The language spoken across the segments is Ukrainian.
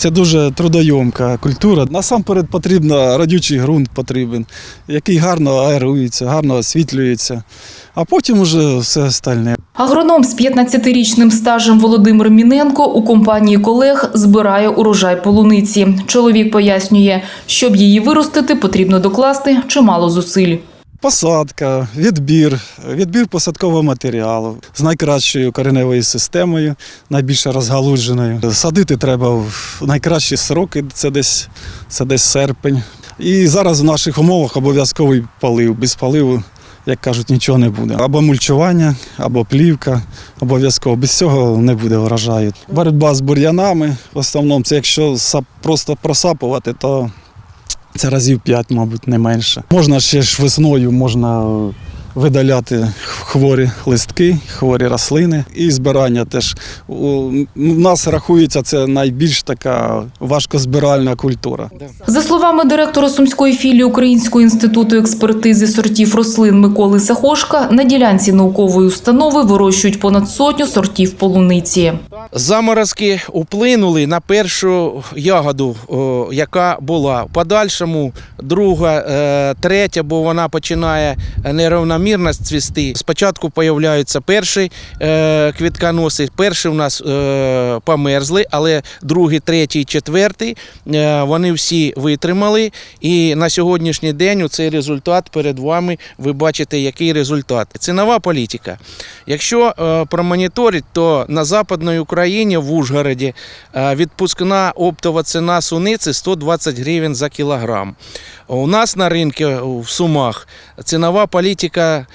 Це дуже трудойомка культура. Насамперед потрібно родючий ґрунт потрібен, який гарно аерується, гарно освітлюється, а потім уже все остальне. Агроном з 15-річним стажем Володимир Міненко у компанії колег збирає урожай полуниці. Чоловік пояснює, щоб її виростити, потрібно докласти чимало зусиль. Посадка, відбір, відбір посадкового матеріалу з найкращою кореневою системою, найбільш розгалудженою. Садити треба в найкращі сроки, це десь, це десь серпень. І зараз в наших умовах обов'язковий полив. Без поливу, як кажуть, нічого не буде. Або мульчування, або плівка. Обов'язково. Без цього не буде врожаю. Боротьба з бур'янами. В основному, це якщо просто просапувати, то це разів п'ять, мабуть, не менше. Можна ще ж весною можна видаляти хворі листки, хворі рослини і збирання теж. У нас рахується це найбільш така важкозбиральна культура. За словами директора Сумської філії Українського інституту експертизи сортів рослин Миколи Сахошка, на ділянці наукової установи вирощують понад сотню сортів полуниці. Заморозки вплинули на першу ягоду, яка була. В подальшому друга, е, третя, бо вона починає нерівномірно цвісти. Спочатку появляються перші е, квітконоси. Перші у нас е, померзли, але другий, третій, четвертий е, вони всі витримали. І на сьогоднішній день цей результат перед вами ви бачите, який результат. Цінова політика. Якщо промоніторить, то на Западній Україні в Ужгороді відпускна оптова ціна суниці 120 гривень за кілограм. У нас на ринку в Сумах цінова політика е,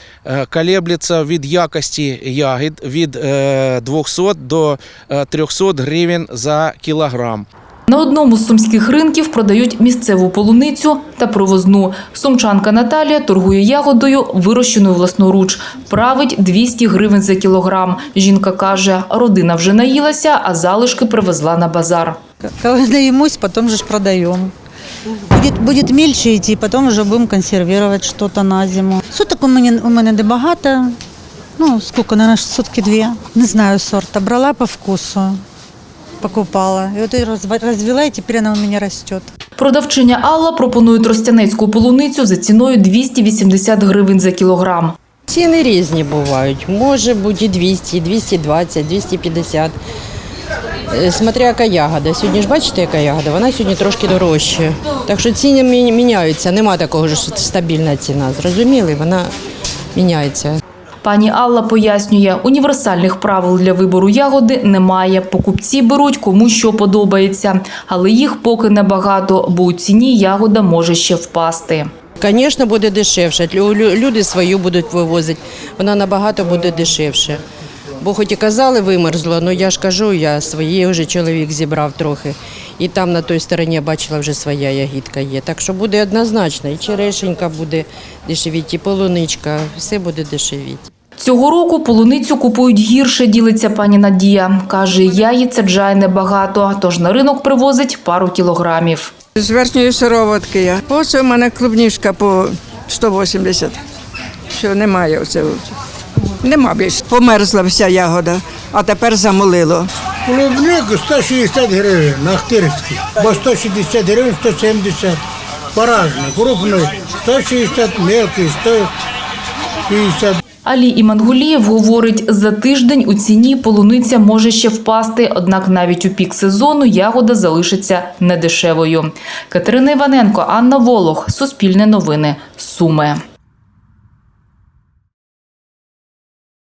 колеблеться від якості ягід від е, 200 до е, 300 гривень за кілограм. На одному з сумських ринків продають місцеву полуницю та привозну. Сумчанка Наталія торгує ягодою, вирощеною власноруч. Править 200 гривень за кілограм. Жінка каже, родина вже наїлася, а залишки привезла на базар. Коли наїмось, потім же ж продаємо. Будет, будет мельче идти, потом уже будем консервировать что-то на зиму. Суток у мене, у мене не багато. Ну, сколько, наверное, сутки дві. Не знаю сорта. Брала по вкусу, покупала. І от я розва- розвела, і тепер вона у мене росте. Продавчиня Алла пропонує тростянецьку полуницю за ціною 280 гривень за кілограм. Ціни різні бувають. Може бути і 200, і 220, 250. Е, Смотря яка ягода. Сьогодні ж бачите, яка ягода, вона сьогодні трошки дорожча. Так що ціни міняються, нема такого, що стабільна ціна. Зрозуміли, вона міняється. Пані Алла пояснює, універсальних правил для вибору ягоди немає. Покупці беруть кому що подобається, але їх поки небагато, бо у ціні ягода може ще впасти. Звісно, буде дешевше. Лю- лю- Люди свою будуть вивозити, вона набагато буде дешевше. Бо хоч і казали, вимерзло, але я ж кажу, я свої вже чоловік зібрав трохи. І там на той стороні я бачила вже своя ягідка є. Так що буде однозначно, і черешенька буде дешевіти, і полуничка, все буде дешевіти. Цього року полуницю купують гірше, ділиться пані Надія. Каже, яїць саджає небагато, тож на ринок привозить пару кілограмів. З верхньої сироватки я. Оце у мене клубнішка по 180. Що немає оце. Нема більше. Померзла вся ягода, а тепер замолило. Клубник 160 гривень на Ахтирській, бо 160 гривень, 170. По-разному. Крупний 160, мелкий 160. Алі Імангулієв говорить, за тиждень у ціні полуниця може ще впасти, однак навіть у пік сезону ягода залишиться недешевою. Катерина Іваненко, Анна Волох, Суспільне новини, Суми.